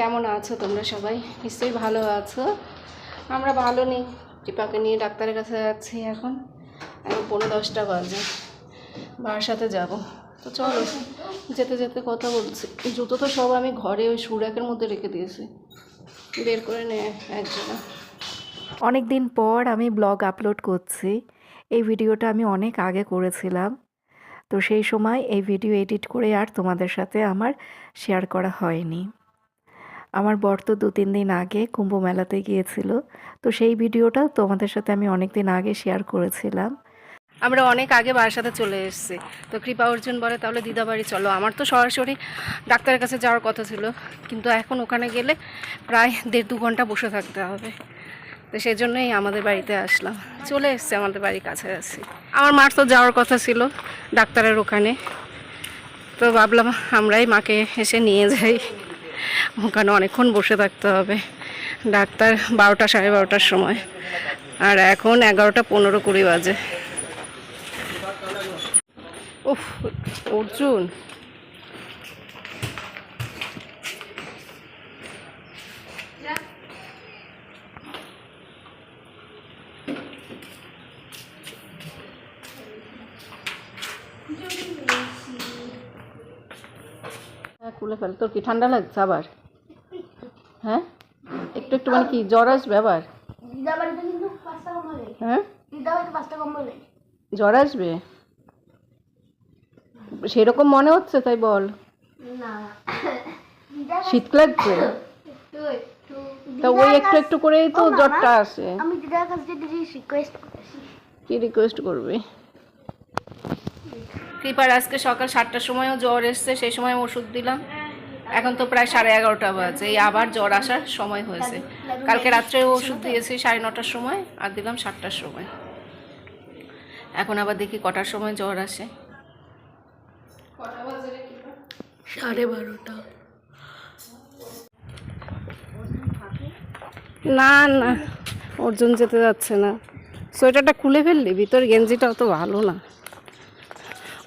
কেমন আছো তোমরা সবাই? নিশ্চয়ই ভালো আছো। আমরা ভালো নেই। টিপাকে নিয়ে ডাক্তারের কাছে যাচ্ছি এখন। এখন পনেরো দশটা বাজে। বার সাথে যাব। তো চলো, যেতে যেতে কথা বলছি। জুতো তো সব আমি ঘরে ওই সুরাকের মধ্যে রেখে দিয়েছি। বের করে নে একজনা অনেক দিন পর আমি ব্লগ আপলোড করছি। এই ভিডিওটা আমি অনেক আগে করেছিলাম। তো সেই সময় এই ভিডিও এডিট করে আর তোমাদের সাথে আমার শেয়ার করা হয়নি। আমার বর তো দু, তিন দিন আগে কুম্ভ মেলাতে গিয়েছিল। তো সেই ভিডিওটা তোমাদের সাথে আমি অনেক দিন আগে শেয়ার করেছিলাম। আমরা অনেক আগে বাবার সাথে চলে এসেছি। তো কৃপা অর্জুন বলে, তাহলে দিদা বাড়ি চলো। আমার তো সরাসরি ডাক্তারের কাছে যাওয়ার কথা ছিল। কিন্তু এখন ওখানে গেলে প্রায় দেড় দু ঘণ্টা বসে থাকতে হবে। তো সেই জন্যই আমাদের বাড়িতে আসলাম। চলে এসছে, আমাদের বাড়ির কাছে কাছাকাছি আমার মার তো যাওয়ার কথা ছিল ডাক্তারের ওখানে। তো ভাবলাম আমরাই মাকে এসে নিয়ে যাই। ওখানে অনেকক্ষণ বসে থাকতে হবে। ডাক্তার বারোটা, সাড়ে বারোটার সময়। আর এখন এগারোটা পনেরো কুড়ি বাজে। উফ, অর্জুন। খুলে ফেল। তোর কি ঠান্ডা লাগছে আবার হ্যাঁ? একটু একটু মানে কি জ্বর আসবে আবার? দিদা বাড়িতে কিন্তু পাঁচটা কম্বল নেই। হ্যাঁ? দিদা বাড়িতে পাঁচটা কম্বল নেই। জ্বর আসবে? সেরকম মনে হচ্ছে তাই বল। শীত লাগছে? তা ওই একটু একটু করেই তো জ্বরটা আসে। আমি দিদার কাছে রিকোয়েস্ট কি রিকোয়েস্ট করবে? কৃপার আজকে সকাল সাতটার সময়ও জ্বর এসছে সেই সময় ওষুধ দিলাম। এখন তো প্রায় সাড়ে এগারোটা বাজে। এই আবার জ্বর আসার সময় হয়েছে। কালকে রাত্রে ওষুধ দিয়েছি সাড়ে নটার সময় আর দিলাম সাতটার সময়। এখন আবার দেখি কটার সময় জ্বর আসে। সাড়ে বারোটা। না না অর্জুন যেতে যাচ্ছে না। সোয়েটারটা খুলে ফেললি? ভিতর গেঞ্জিটা অত ভালো না।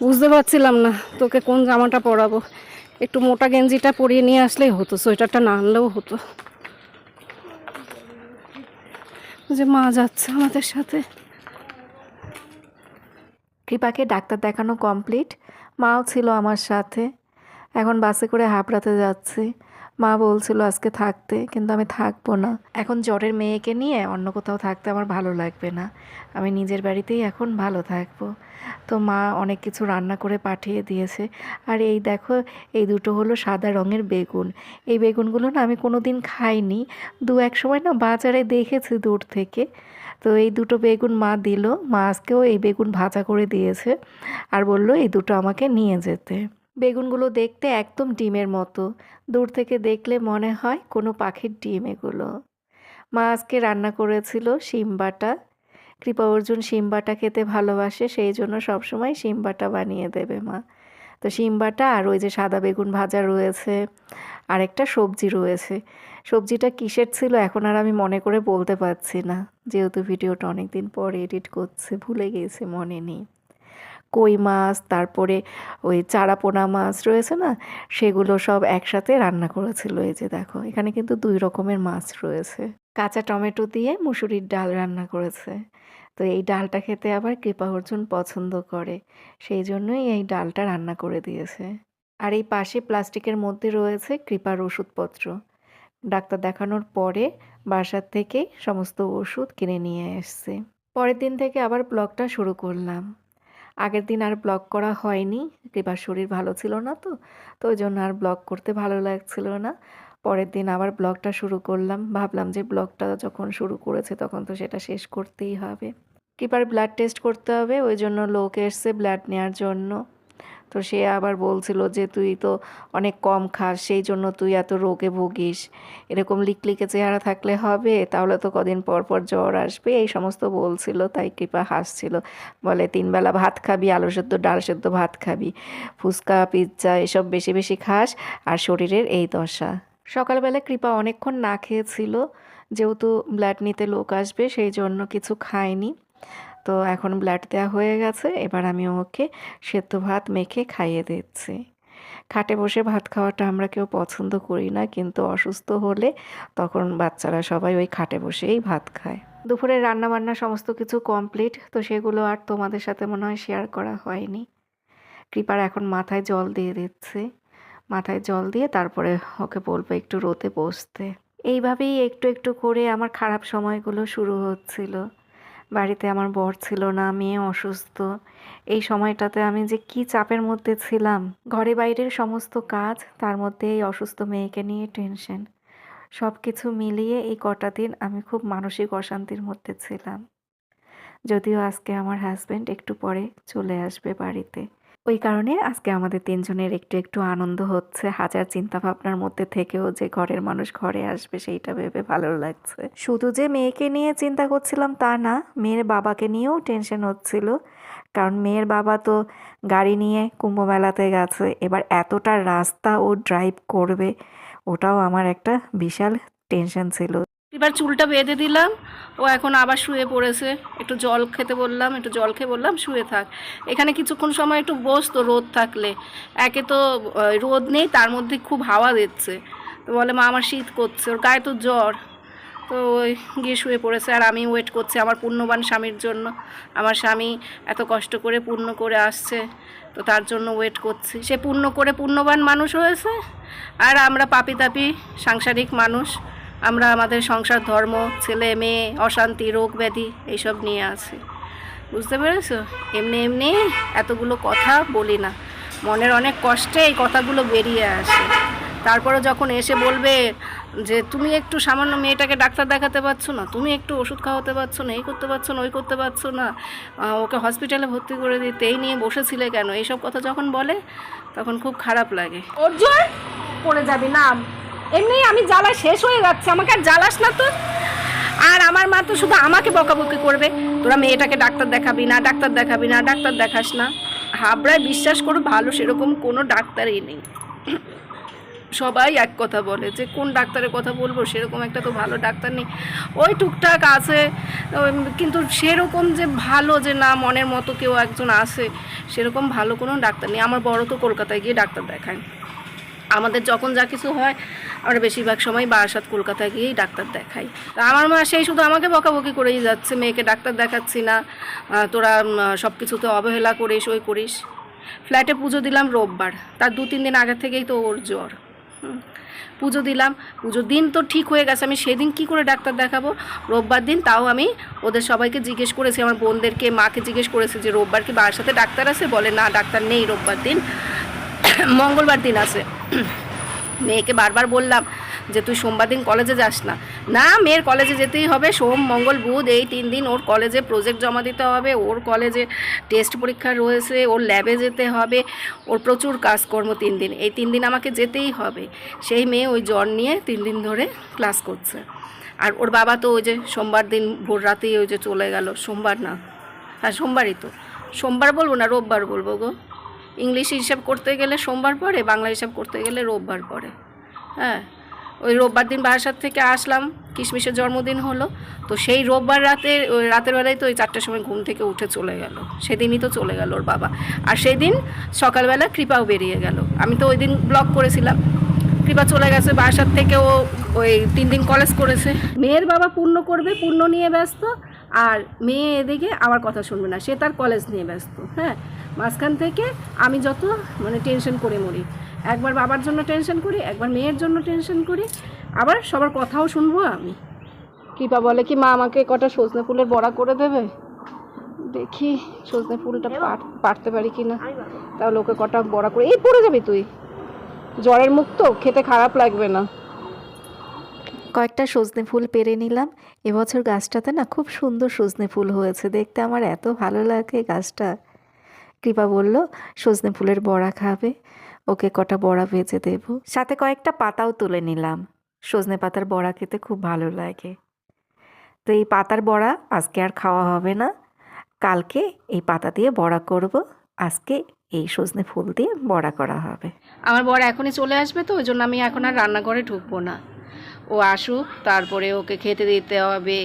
বুঝতে পারছিলাম না তোকে কোন জামাটা পরাবো। একটু মোটা গেঞ্জিটা পরিয়ে নিয়ে আসলেই হতো, সোয়েটারটা না আনলেও হতো। যে মা যাচ্ছে আমাদের সাথে। কৃপাকে ডাক্তার দেখানো কমপ্লিট মাও ছিল আমার সাথে। এখন বাসে করে হাবড়াতে যাচ্ছি। মা বলছিল আজকে থাকতে, কিন্তু আমি থাকব না। এখন জ্বরের মেয়েকে নিয়ে অন্য কোথাও থাকতে আমার ভালো লাগবে না। আমি নিজের বাড়িতেই এখন ভালো থাকব। তো মা অনেক কিছু রান্না করে পাঠিয়ে দিয়েছে। আর এই দেখো, এই দুটো হলো সাদা রঙের বেগুন। এই বেগুনগুলো না আমি কোনো দিন খাইনি। দু এক সময় না বাজারে দেখেছি দূর থেকে। তো এই দুটো বেগুন মা দিল। মা আজকেও এই বেগুন ভাজা করে দিয়েছে। আর বলল এই দুটো আমাকে নিয়ে যেতে। বেগুনগুলো দেখতে একদম ডিমের মতো। দূর থেকে দেখলে মনে হয় কোনো পাখির ডিম এগুলো। মা আজকে রান্না করেছিল শিম বাটা। কৃপা অর্জুন শিম বাটা খেতে ভালোবাসে, সেই জন্য সবসময় শিম বাটা বানিয়ে দেবে মা। তো শিম বাটা আর ওই যে সাদা বেগুন ভাজা রয়েছে আর একটা সবজি রয়েছে। সবজিটা কিসের ছিল এখন আর আমি মনে করে বলতে পারছি না। যেহেতু ভিডিওটা অনেক দিন পর এডিট করছে, ভুলে গেছি মনে নেই। কই মাছ, তারপরে ওই চারাপোনা মাছ রয়েছে না, সেগুলো সব একসাথে রান্না করেছিল। এই যে দেখো, এখানে কিন্তু দুই রকমের মাছ রয়েছে। কাঁচা টমেটো দিয়ে মুসুরির ডাল রান্না করেছে। তো এই ডালটা খেতে আবার কৃপা অর্জুন পছন্দ করে, সেই জন্যই এই ডালটা রান্না করে দিয়েছে। আর এই পাশে প্লাস্টিকের মধ্যে রয়েছে কৃপার ওষুধপত্র। ডাক্তার দেখানোর পরে বাসার থেকে সমস্ত ওষুধ কিনে নিয়ে এসছে। পরের দিন থেকে আবার ব্লগটা শুরু করলাম। আগের দিন আর ব্লগ করা হয়নি। কৃপার শরীর ভালো ছিল না তো তো ওই জন্য আর ব্লগ করতে ভালো লাগছিল না। পরের দিন আবার ব্লগটা শুরু করলাম। ভাবলাম যে ব্লগটা যখন শুরু করেছে তখন তো সেটা শেষ করতেই হবে। কৃপার ব্লাড টেস্ট করতে হবে, ওই জন্য লোক এসছে ব্লাড নেওয়ার জন্য। তো সে আবার বলছিল যে, তুই তো অনেক কম খাস, সেই জন্য তুই এত রোগে ভুগিস। এরকম লিকলিকে চেহারা থাকলে হবে, তাহলে তো কদিন পর পর জ্বর আসবে। এই সমস্ত বলছিল, তাই কৃপা হাসছিল। বলে তিনবেলা ভাত খাবি, আলু সেদ্ধ, ডাল সেদ্ধ ভাত খাবি। ফুচকা, পিৎজা, এসব বেশি বেশি খাস, আর শরীরের এই দশা। সকালবেলা কৃপা অনেকক্ষণ না খেয়েছিল, যেহেতু ব্লাড নিতে লোক আসবে, সেই জন্য কিছু খায়নি। তো এখন ব্লাড দেওয়া হয়ে গেছে। এবার আমি ওকে সেদ্ধ ভাত মেখে খাইয়ে দিচ্ছি। খাটে বসে ভাত খাওয়াটা আমরা কেউ পছন্দ করি না, কিন্তু অসুস্থ হলে তখন বাচ্চারা সবাই ওই খাটে বসেই ভাত খায়। দুপুরে রান্না বান্না সমস্ত কিছু কমপ্লিট, তো সেগুলো আর তোমাদের সাথে মনে হয় শেয়ার করা হয়নি। কৃপার এখন মাথায় জল দিয়ে দিচ্ছে। মাথায় জল দিয়ে তারপরে ওকে বলব একটু রোদে বসতে। এইভাবেই একটু একটু করে আমার খারাপ সময়গুলো শুরু হচ্ছিল। বাড়িতে আমার বর ছিল না, মেয়ে অসুস্থ। এই সময়টাতে আমি যে কি চাপের মধ্যে ছিলাম, ঘরে বাইরের সমস্ত কাজ, তার মধ্যে এই অসুস্থ মেয়েকে নিয়ে টেনশন। সব কিছু মিলিয়ে এই কটা দিন আমি খুব মানসিক অশান্তির মধ্যে ছিলাম। যদিও আজকে আমার হাজব্যান্ড একটু পরে চলে আসবে বাড়িতে। ওই কারণে আজকে আমাদের তিনজনের একটু একটু আনন্দ হচ্ছে। হাজার চিন্তা ভাবনার মধ্যে থেকেও যে ঘরের মানুষ ঘরে আসবে সেইটা ভেবে ভালো লাগছে। শুধু যে মেয়েকে নিয়ে চিন্তা করছিলাম তা না, মেয়ের বাবাকে নিয়েও টেনশন হচ্ছিল। কারণ মেয়ের বাবা তো গাড়ি নিয়ে কুম্ভ মেলাতে গেছে। এবার এতটা রাস্তা ও ড্রাইভ করবে, ওটাও আমার একটা বিশাল টেনশন ছিল। এবার চুলটা বেঁধে দিলাম। ও এখন আবার শুয়ে পড়েছে। একটু জল খেতে বললাম, একটু জল খেয়ে বললাম, শুয়ে থাক। এখানে কিছুক্ষণ সময় একটু বস তো রোদ থাকলে। একে তো রোদ নেই, তার মধ্যে খুব হাওয়া দিচ্ছে। তো বলে, মা, আমার শীত করছে, ওর গায়ে তো জ্বর। তো ওই গিয়ে শুয়ে পড়েছে, আর আমি ওয়েট করছি আমার পূর্ণবান স্বামীর জন্য। আমার স্বামী এত কষ্ট করে পূর্ণ করে আসছে, তো তার জন্য ওয়েট করছি। সে পূর্ণ করে পূর্ণবান মানুষ হয়েছে, আর আমরা পাপি তাপি সাংসারিক মানুষ। আমরা আমাদের সংসার, ধর্ম, ছেলে, মেয়ে, অশান্তি, রোগ ব্যাধি এইসব নিয়ে আছি। বুঝতে পেরেছ? এমনি এমনি এতগুলো কথা বলি না। মনের অনেক কষ্টে এই কথাগুলো বেরিয়ে আসে। তারপরে যখন এসে বলবে যে, তুমি একটু সামান্য মেয়েটাকে ডাক্তার দেখাতে পারছ না? তুমি একটু ওষুধ খাওয়াতে পারছ না? এই করতে পারছ না? ওই করতে পারছ না? ওকে হসপিটালে ভর্তি করে দিতে, এই নিয়ে বসেছিলে কেন? এইসব কথা যখন বলে, তখন খুব খারাপ লাগে। অর্জুন! পড়ে যাবি না এমনি আমি জ্বালা শেষ হয়ে যাচ্ছে, আমাকে আর জ্বালাস না তো। আর আমার মা তো শুধু আমাকে বকাবকি করবে। তোরা মেয়েটাকে ডাক্তার দেখাবি না, ডাক্তার দেখাবি না, ডাক্তার দেখাস না। হাবড়ায় বিশ্বাস করো, ভালো সেরকম কোনো ডাক্তারই নেই। সবাই এক কথা বলে যে, কোন ডাক্তারের কথা বলব, সেরকম একটা তো ভালো ডাক্তার নেই। ওই টুকটাক আছে কিন্তু সেরকম যে ভালো যে না, মনের মতো কেউ একজন আছে, সেরকম ভালো কোনো ডাক্তার নেই। আমার বড় তো কলকাতায় গিয়ে ডাক্তার দেখায়। আমাদের যখন যা কিছু হয় আমরা বেশিরভাগ সময় বারাসাত, কলকাতায় গিয়েই ডাক্তার দেখাই। তা আমার মা সেই শুধু আমাকে বকাবকি করেই যাচ্ছে, মেয়েকে ডাক্তার দেখাচ্ছি না তোরা সব কিছুতে অবহেলা করিস, ওই করিস। ফ্ল্যাটে পুজো দিলাম রোববার, তার দু তিন দিন আগে থেকেই তো ওর জ্বর। পুজো দিলাম, পুজোর দিন তো ঠিক হয়ে গেছে, আমি সেদিন কি করে ডাক্তার দেখাবো? রোববার দিন তাও আমি ওদের সবাইকে জিজ্ঞেস করেছি, আমার বোনদেরকে, মাকে জিজ্ঞেস করেছি যে রোববার কি বাবার সাথে ডাক্তার আছে? বলে, না, ডাক্তার নেই রোববার দিন। মঙ্গলবার দিন আছে। মেয়েকে বারবার বললাম যে তুই সোমবার দিন কলেজে যাস না। না, মেয়ের কলেজে যেতেই হবে। সোম, মঙ্গল, বুধ, এই তিন দিন ওর কলেজে প্রজেক্ট জমা দিতে হবে। ওর কলেজে টেস্ট পরীক্ষা রয়েছে, ওর ল্যাবে যেতে হবে। ওর প্রচুর কাজকর্ম তিন দিন। এই তিন দিন আমাকে যেতেই হবে। সেই মেয়ে ওই জ্বর নিয়ে তিন দিন ধরে ক্লাস করছে। আর ওর বাবা তো ওই যে সোমবার দিন ভোর রাতেই ওই যে চলে গেল। সোমবার না। হ্যাঁ সোমবারই তো। সোমবার বলব না, রোববার বলব গো। ইংলিশ হিসাব করতে গেলে সোমবার পরে বাংলা হিসাব করতে গেলে রোববার পরে। হ্যাঁ ওই রোববার দিন বাসার থেকে আসলাম, কিশমিশের জন্মদিন হলো, তো সেই রোববার রাতে ওই রাতের বেলায় তো ওই চারটার সময় ঘুম থেকে উঠে চলে গেল। সেদিনই তো চলে গেল ওর বাবা। আর সেই দিন সকালবেলা কৃপাও বেরিয়ে গেল। আমি তো ওই দিন ব্লগ করেছিলাম। কৃপা চলে গেছে বাসার থেকে ও ওই তিন দিন কলেজ করেছে। মেয়ের বাবা পূর্ণ করবে পূর্ণ নিয়ে ব্যস্ত আর মেয়ে এদিকে আমার কথা শুনবে না সে তার কলেজ নিয়ে ব্যস্ত হ্যাঁ? মাঝখান থেকে আমি যত মানে টেনশন করে মরি একবার বাবার জন্য টেনশন করি একবার মেয়ের জন্য টেনশন করি আবার সবার কথাও শুনব আমি। কৃপা বলে কি মা আমাকে কটা সজনে ফুলের বড়া করে দেবে? দেখি সজনে ফুলটা পাট পারতে পারি কি না তাহলে ওকে কটা বড়া করে এই পড়ে যাবি তুই? জ্বরের মুখ তো খেতে খারাপ লাগবে না। কয়েকটা সজনে ফুল পেরে নিলাম। এবছর গাছটাতে না খুব সুন্দর সজনে ফুল হয়েছে। দেখতে আমার এত ভালো লাগে গাছটা। কৃপা বলল, সজনে ফুলের বড়া খাবে। ওকে কটা বড়া ভেজে দেব। সাথে কয়েকটা পাতাও তুলে নিলাম। সজনে পাতার বড়া খেতে খুব ভালো লাগে। তো এই পাতার বড়া আজকে আর খাওয়া হবে না। কালকে এই পাতা দিয়ে বড়া করব। আজকে এই সজনে ফুল দিয়ে বড়া করা হবে। আমার বড়া এখনই চলে আসবে তো, ওই জন্য আমি এখন আর রান্নাঘরে ঢুকবো না। ও আসুক, তারপরে ওকে খেতে দিতে হবে।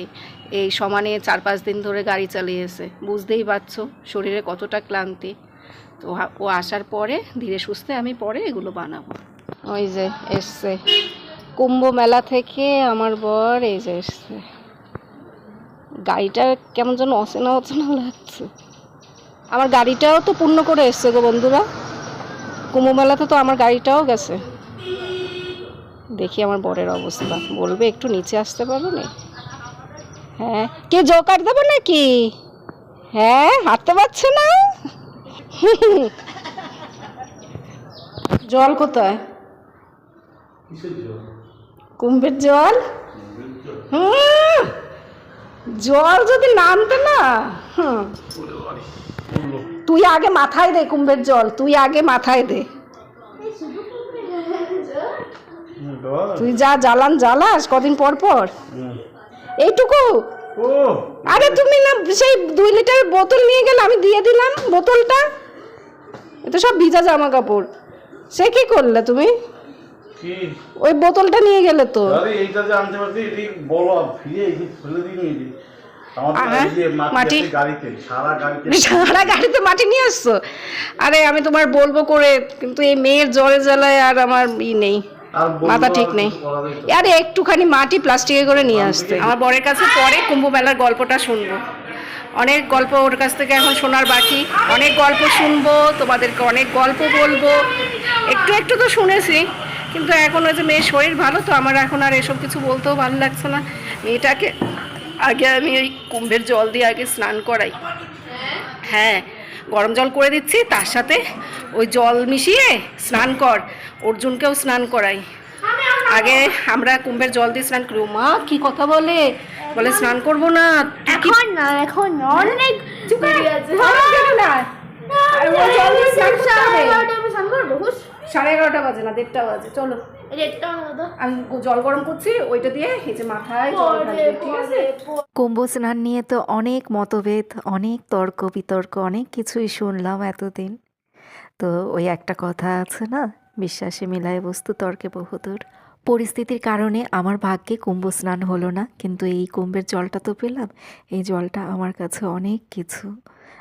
এই সমানে চার পাঁচ দিন ধরে গাড়ি চালিয়েছে। বুঝতেই পারছ, শরীরে কতটা ক্লান্তি। তো ও আসার পরে, ধীরে সুস্থে আমি পরে এগুলো বানাবো। ওই যে এসছে। কুম্ভ মেলা থেকে আমার বর এই যে এসছে। গাড়িটা কেমন যেন অচেনা অচেনা লাগছে। আমার গাড়িটাও তো পূর্ণ করে এসছে গো বন্ধুরা। কুম্ভ মেলাতে তো আমার গাড়িটাও গেছে। দেখি আমার বরের অবস্থা। বলবে একটু নিচে আসতে পারো না? হ্যাঁ। কে জোকার দেবো নাকি? হ্যাঁ হাঁটতে পারছে না? জল কোথায়? কুম্ভের জল? হুম। জল যদি নামতে না হুম। তুই আগে মাথায় দে কুম্ভের জল তুই আগে মাথায় দে। তুই যা জ্বালান জ্বালাস কদিন পর পর। এইটুকু? আরে তুমি না সেই দুই লিটার বোতল নিয়ে গেলে আমি দিয়ে দিলাম বোতলটা। এটা সব ভিজা জামা কাপড় সে কি করলে তুমি? ওই বোতলটা নিয়ে গেলে তো। মাটি সারা গাড়িতে মাটি নিয়ে আসছো? আরে আমি তোমার বলব করে কিন্তু এই মেয়ের জ্বরে জ্বালায় আর আমার ই নেই। মাথা ঠিক নেই? আরে একটুখানি মাটি প্লাস্টিকে করে নিয়ে আসতে। আমার বরের কাছে পরে কুম্ভ মেলার গল্পটা শুনব। অনেক গল্প ওর কাছ থেকে এখন শোনার বাকি। অনেক গল্প শুনব তোমাদেরকে অনেক গল্প বলব। একটু একটু তো শুনেছি কিন্তু এখন ওই যে মেয়ের শরীর ভালো তো আমার এখন আর এসব কিছু বলতেও ভালো লাগছে না। মেয়েটাকে আগে আমি ওই কুম্ভের জল দিয়ে আগে স্নান করাই। হ্যাঁ গরম জল করে দিচ্ছি তার সাথে ওই জল মিশিয়ে স্নান কর অর্জুনকেও স্নান করাই। আগে আমরা কুম্ভের জল দিয়ে স্নান করি। মা কি কথা বলে? বলে স্নান করব না এখন না এখন না, অনেক সাড়ে এগারোটা বাজে না দেড়টা বাজে চলো। আমি জল গরম করছি ওইটা দিয়ে এই যে মাথায় জল পরে, ঢালবে, ঠিক আছে? পরে, পরে। কুম্ভ স্নান নিয়ে তো অনেক মতভেদ অনেক তর্ক বিতর্ক অনেক কিছুই শুনলাম এতদিন। তো ওই একটা কথা আছে না বিশ্বাসে মিলায় বস্তু তর্কে বহুদূর। পরিস্থিতির কারণে আমার ভাগ্যে কুম্ভ স্নান হলো না কিন্তু এই কুম্ভের জলটা তো পেলাম এই জলটা আমার কাছে অনেক কিছু।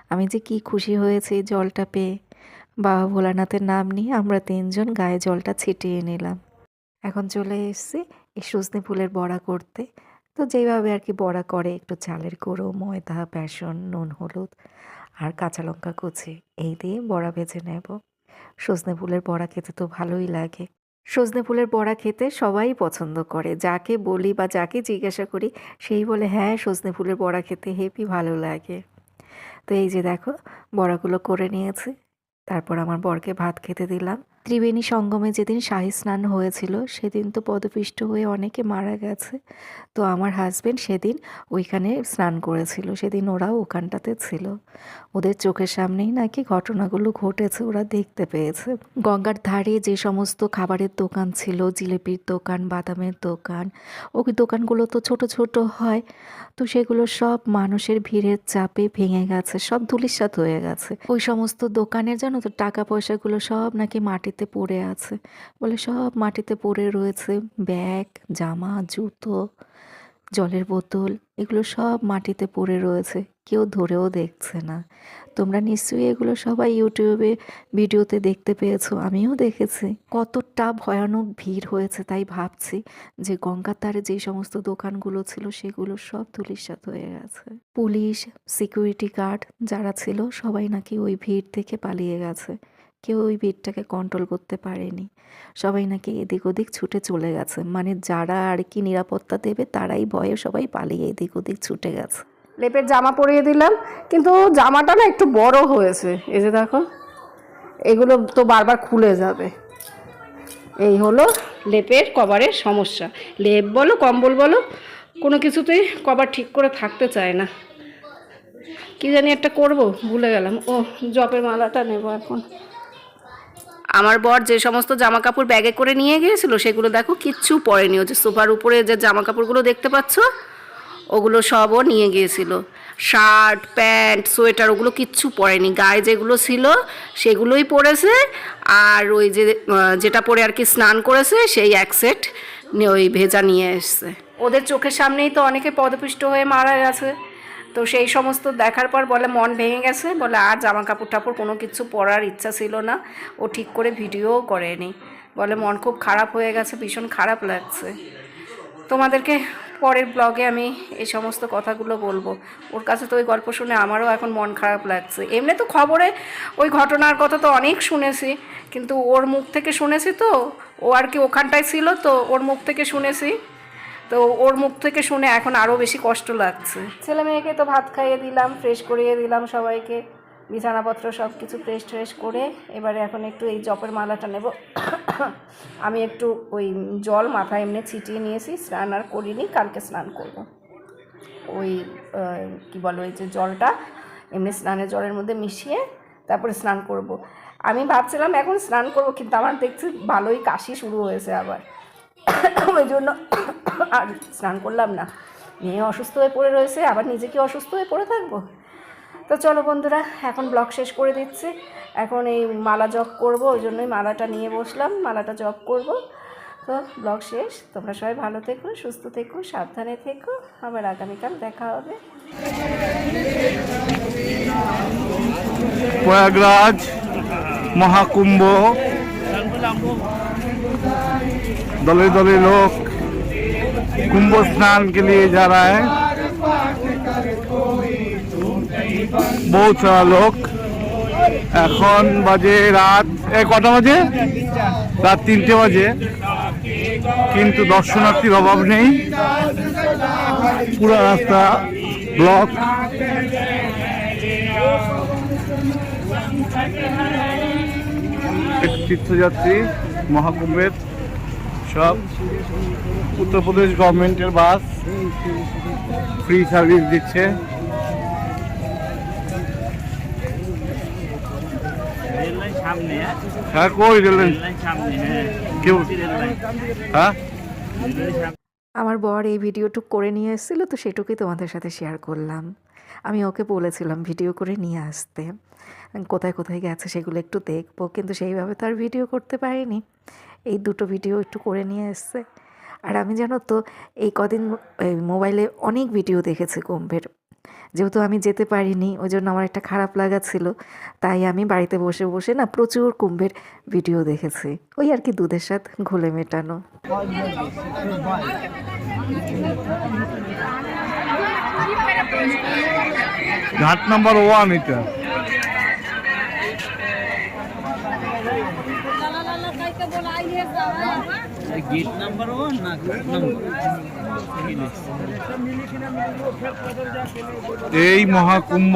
আমি যে কি খুশি হয়েছে এই জলটা পেয়ে বাবা ভোলানাথের নাম নিয়ে আমরা তিনজন গায়ে জলটা ছিটিয়ে নিলাম। এখন চলে এসেছি এই সজনে ফুলের বড়া করতে। তো যেইভাবে আর কি বড়া করে, একটু চালের গুঁড়ো, ময়দা, বেসন, নুন, হলুদ আর কাঁচা লঙ্কা কুচি, এই দিয়ে বড়া ভেজে নেব। সজনে ফুলের বড়া খেতে তো ভালোই লাগে। সজনে ফুলের বড়া খেতে সবাই পছন্দ করে। যাকে বলি বা যাকে জিজ্ঞাসা করি, সেই বলে হ্যাঁ সজনে ফুলের বড়া খেতে হেপি ভালো লাগে। তো এই যে দেখো, বড়াগুলো করে নিয়েছি। তারপর আমার বরকে ভাত খেতে দিলাম। ত্রিবেণী সঙ্গমে যেদিন শাহী স্নান হয়েছিল, সেদিন তো পদপিষ্ট হয়ে অনেকে মারা গেছে। তো আমার হাজবেন্ড সেদিন ওইখানে স্নান করেছিল, সেদিন ওরাও ওখানটাতে ছিল। ওদের চোখের সামনেই নাকি ঘটনাগুলো ঘটেছে, ওরা দেখতে পেয়েছে। গঙ্গার ধারে যে সমস্ত খাবারের দোকান ছিল, জিলিপির দোকান, বাদামের দোকান, ওই দোকানগুলো তো ছোট ছোট হয়, তো সেগুলো সব মানুষের ভিড়ের চাপে ভেঙে গেছে, সব ধুলিস্বাত হয়ে গেছে। ওই সমস্ত দোকানের জানো তো টাকা পয়সাগুলো সব নাকি মাটিতে পড়ে আছে। বলে সব মাটিতে পড়ে রয়েছে। ব্যাগ, জামা, জুতো, জলের বোতল, এগুলো সব মাটিতে পড়ে রয়েছে। কেউ ধরেও দেখছে না। তোমরা নিশ্চয়ই এগুলো সবাই ইউটিউবে ভিডিওতে দেখতে পেয়েছ, আমিও দেখেছি। কতটা ভয়ানক ভিড় হয়েছে তাই ভাবছি যে গঙ্গার ধারে যে সমস্ত দোকানগুলো ছিল সেগুলো সব ধুলিস্বাত হয়ে গেছে। পুলিশ, সিকিউরিটি গার্ড যারা ছিল সবাই নাকি ওই ভিড় থেকে পালিয়ে গেছে। কেউ ওই ভিড়টাকে কন্ট্রোল করতে পারেনি। সবাই নাকি এদিক ওদিক ছুটে চলে গেছে। মানে যারা আর কি নিরাপত্তা দেবে তারাই ভয়ে সবাই পালিয়ে এদিক ওদিক ছুটে গেছে। লেপের জামা পরিয়ে দিলাম, কিন্তু জামাটা না একটু বড় হয়েছে। এই যে দেখো, এগুলো তো বারবার খুলে যাবে। এই হলো লেপের কভারের সমস্যা। লেপ বলো, কম্বল বলো, কোনো কিছুতেই কভার ঠিক করে থাকতে চায় না। কি জানি একটা করব, ভুলে গেলাম। ও জপের মালাটা নেব এখন। আমার বর যে সমস্ত জামা কাপড় ব্যাগে করে নিয়ে গিয়েছিল, সেগুলো দেখো কিচ্ছু পরেনি। ও যে সোফার উপরে যে জামা কাপড়গুলো দেখতে পাচ্ছ, ওগুলো সবও নিয়ে গিয়েছিল। শার্ট, প্যান্ট, সোয়েটার, ওগুলো কিচ্ছু পরেনি। গায়ে যেগুলো ছিল, সেগুলোই পরেছে, আর ওই যে যেটা পরে আর কি স্নান করেছে, সেই এক সেট ওই ভেজা নিয়ে এসছে। ওদের চোখের সামনেই তো অনেকে পদপিষ্ট হয়ে মারা গেছে। তো সেই সমস্ত দেখার পর বলে মন ভেঙে গেছে, বলে আর জামা কাপড় টাপড় কোনো কিছু পরার ইচ্ছা ছিল না, ও ঠিক করে ভিডিওও করেনি। বলে মন খুব খারাপ হয়ে গেছে, ভীষণ খারাপ লাগছে। তোমাদেরকে পরের ব্লগে আমি এই সমস্ত কথাগুলো বলব। ওর কাছে তো ওই গল্প শুনে আমারও এখন মন খারাপ লাগছে। এমনি তো খবরে ওই ঘটনার কথা তো অনেক শুনেছি, কিন্তু ওর মুখ থেকে শুনেছি তো, ও আর কি ওখানটায় ছিল তো, ওর মুখ থেকে শুনেছি। তো ওর মুখ থেকে শুনে এখন আরও বেশি কষ্ট লাগছে। ছেলে মেয়েকে তো ভাত খাইয়ে দিলাম ফ্রেশ করিয়ে দিলাম সবাইকে। বিছানাপত্র সব কিছু ফ্রেশ ট্রেশ করে এবারে এখন একটু এই জপের মালাটা নেব। আমি একটু ওই জল মাথায় এমনি ছিটিয়ে নিয়েছি, স্নান আর করিনি, কালকে স্নান করব। ওই কি বলো ওই যে জলটা, এমনি স্নানের জলের মধ্যে মিশিয়ে তারপরে স্নান করব। আমি ভাবছিলাম এখন স্নান করব, কিন্তু আমার দেখছি ভালোই কাশি শুরু হয়েছে আবার। ওই জন্য আর স্নান করলাম না। মেয়ে অসুস্থ হয়ে পড়ে রয়েছে, আবার নিজেকে অসুস্থ হয়ে পড়ে থাকব। তো চলো বন্ধুরা, এখন ব্লগ শেষ করে দিচ্ছি। এখন এই মালা জপ করব, ওই জন্যই মালাটা নিয়ে বসলাম, মালাটা জপ করব। তো ব্লগ শেষ। তোমরা সবাই ভালো থেকো, সুস্থ থেকো, সাবধানে থেকো। আবার আগামীকাল দেখা হবে। প্রয়াগরাজ মহাকুম্ভ। दले दले लोग कुंभ स्नान के लिए जा रहा है बहुत सारा लोग এখন বাজে রাত এ কটা বাজে রাত তিনটে বাজে কিন্তু দর্শনার্থীর অভাব নেই পুরো রাস্তা ব্লক তীর্থযাত্রী মহাকুম্ভের সব। উত্তরপ্রদেশ গভর্নমেন্টের বাস ফ্রি সার্ভিস দিচ্ছে। হ্যাঁ? হ্যাঁ? আমার বর এই ভিডিওটুক করে নিয়ে এসেছিল, তো সেটুকুই তোমাদের সাথে শেয়ার করলাম। আমি ওকে বলেছিলাম ভিডিও করে নিয়ে আসতে। কোথায় কোথায় গেছে সেগুলো একটু দেখব, কিন্তু সেইভাবে তো আর ভিডিও করতে পারিনি। এই দুটো ভিডিও একটু করে নিয়ে এসছে। আর আমি জানো তো, এই কদিন মোবাইলে অনেক ভিডিও দেখেছি কুম্ভের। যেহেতু আমি যেতে পারিনি ওই জন্য আমার একটা খারাপ লাগা ছিল। তাই আমি বাড়িতে বসে বসে না প্রচুর কুম্ভের ভিডিও দেখেছি। ওই আর কি দুধের সাথে ঘোলে মেটানো। ঘাট নাম্বার ওয়ান এটা। গেট নাম্বার ওয়ান না গেট নাম্বার এই মহাকুম্ভ।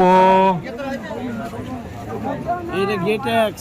এটা গেট এক